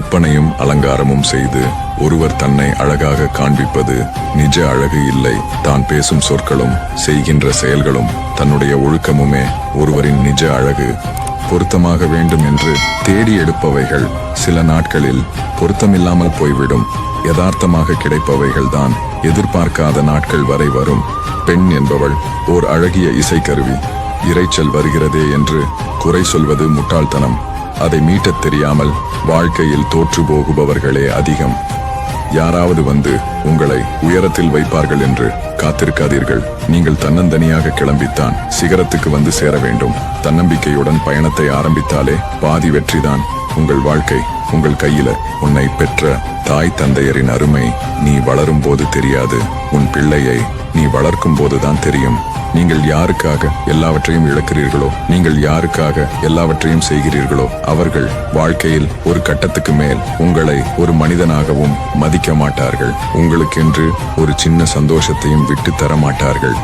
ஒப்பனையும் அலங்காரமும் செய்து ஒருவர் தன்னை அழகாக காண்பிப்பது நிஜ அழகு இல்லை. தான் பேசும் சொற்களும் செய்கின்ற செயல்களும் தன்னுடைய ஒழுக்கமுமே ஒருவரின் நிஜ அழகு. பொருத்தமாக வேண்டும் என்று தேடி எடுப்பவைகள் சில நாட்களில் பொருத்தமில்லாமல் போய்விடும். யதார்த்தமாக கிடைப்பவைகள்தான் எதிர்பார்க்காத நாட்கள் வரை வரும். பெண் என்பவள் ஓர் அழகிய இசைக்கருவி. இரைச்சல் வருகிறதே என்று குறை சொல்வது முட்டாள்தனம். அதை மீட்டத் தெரியாமல் வாழ்க்கையில் தோற்று போகுபவர்களே அதிகம். யாராவது வந்து உங்களை உயரத்தில் வைப்பார்கள் என்று காத்திருக்காதீர்கள். நீங்கள் தன்னந்தனியாக கிளம்பித்தான் சிகரத்துக்கு வந்து சேர வேண்டும். தன்னம்பிக்கையுடன் பயணத்தை ஆரம்பித்தாலே பாதி வெற்றிதான் உங்கள் வாழ்க்கை. உங்கள் கையில உன்னை பெற்ற தாய் தந்தையரின் அருமை நீ வளரும் போது தெரியாது. உன் பிள்ளையை நீ வளர்க்கும் போதுதான் தெரியும். நீங்கள் யாருக்காக எல்லாவற்றையும் இழக்கிறீர்களோ நீங்கள் யாருக்காக எல்லாவற்றையும் செய்கிறீர்களோ அவர்கள் வாழ்க்கையில் ஒரு கட்டத்துக்கு மேல் உங்களை ஒரு மனிதனாகவும் மதிக்க மாட்டார்கள். உங்களுக்கென்று ஒரு சின்ன சந்தோஷத்தையும் விட்டு தர மாட்டார்கள்.